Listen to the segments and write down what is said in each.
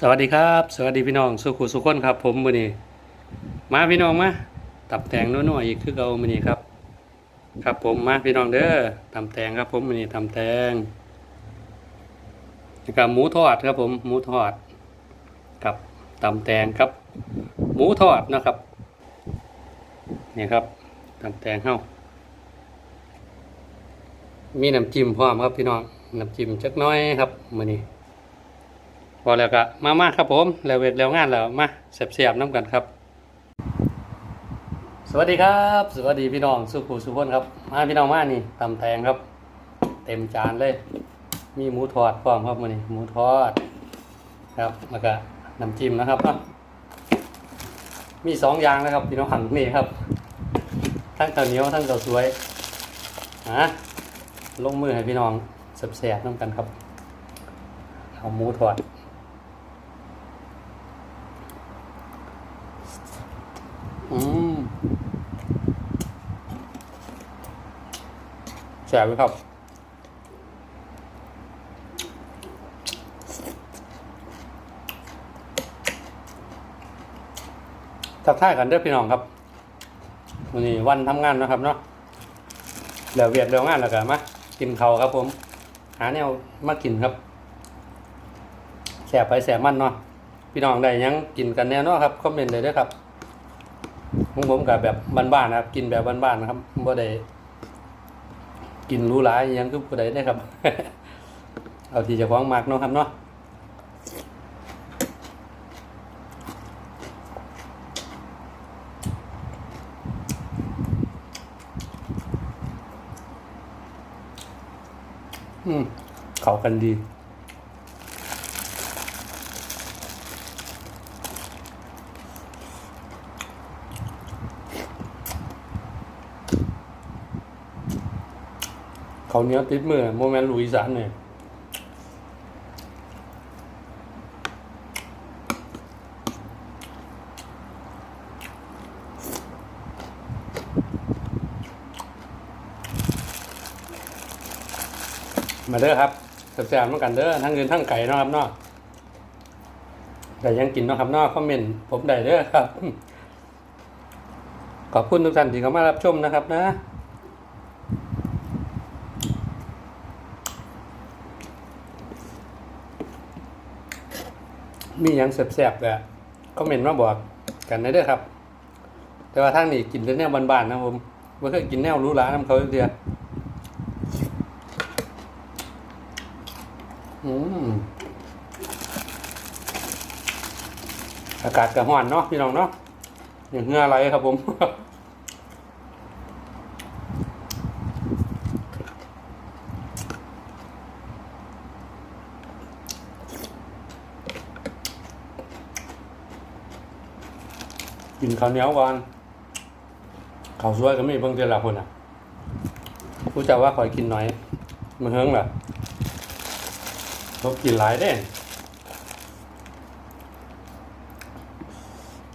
สวัสดีครับ สวัสดีพี่น้องสุขุสุขคนครับ ผมมือนี้มาพี่น้องมาตับแตงนัวๆอีกคือเก่ามือนี้ครับ ครับผมมาพี่น้องเด้อตำแตงครับ ผมมือนี้ตำแตงแล้วก็หมูทอดครับผมหมูทอดกับตำแตงครับ หมูทอดนะครับนี่ครับตำแตงเข้ามีน้ำจิ้มพร้อมครับพี่น้องน้ำจิ้มจักน้อยครับมือนี้ พอแล้วก็มามาครับผมแล้วเวทแล้วงานแล้วมาเสียบๆน้ำกันครับ สวัสดีครับ สวัสดีพี่น้องสุขุสุขคนครับ มาพี่น้องมานี่ตำแตงครับ เต็มจานเลย มีหมูทอดพร้อมครับมื้อนี้หมูทอดครับแล้วก็น้ำจิ้มนะครับนะมีสองอย่างนะครับพี่น้องนี่ครับ ทั้งข้าวเหนียวทั้งข้าวสวยฮะลงมือให้พี่น้องเสียบๆน้ำกันครับเอาหมูทอด อืมแสบไหมครับ ทักทายกันเด้อพี่น้องครับวันนี้วันทำงานนะครับเนาะเดี๋ยวเวียดเดี๋ยวงานแล้วกันมากินเขาครับผม หาแนวมากินครับแสบไปแสบมันเนาะ พี่น้องได้ยังกินกันแน่นอนครับคอมเมนต์เลยด้อครับของผมกับแบบบ้านๆนะครับ กินแบบบ้านๆนะครับบ่ได้กินหรู้หลายอิหยังคือผู้ใดได้ครับ เอาที่จะคว้าของมากเนาะครับเนาะอืมเข้ากันดี เขาวเหนี้ยวติดมือโมเมนต์ลุยสานเนี่ยมาเด้อครับแซ่บๆเหมือนกันเด้อทั้งเงินทั้งไก่นะครับเนาะแต่ยังกินนาะครับเนาะคอมเมนต์ผมได้เด้อครับ ขอบคุณทุกท่านที่เข้ามารับชมนะครับนะ มีอย่างแสบๆก็คอมเมนต์มาบอกกันได้เด้อครับ แต่ว่าทางนี้กินแต่แนวบานๆนะผมไม่เคยกินแนวรู้หลาน้ำเขาเดียวอืมอากาศกระห้อนเนาะพี่น้องเนาะอย่างเงื่อไรครับผม กินข้าวเหนียวก่อนข้าวสวยก็มีเพิ่งเจอละคนอะผู้จ้าว่าคอยกินหน่อยมันเฮิงเหรอเขากินหลายเด้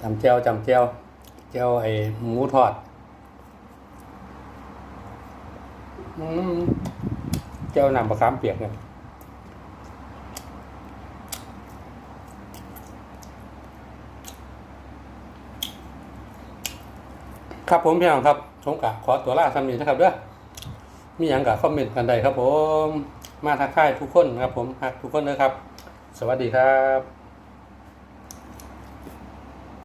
จำเจียวจำเจียวเจียวไอ้หมูทอดอืมเจียวน้ำปลาคามเปียกเนี่ย ครับผมพี่น้องครับผมกะขอตัวลาสำนีนะครับเด้อมีอย่างกะคอมเมนต์กันได้ครับผม มาทักทายทุกคนครับผมทักทุกคนเลยครับ สวัสดีครับ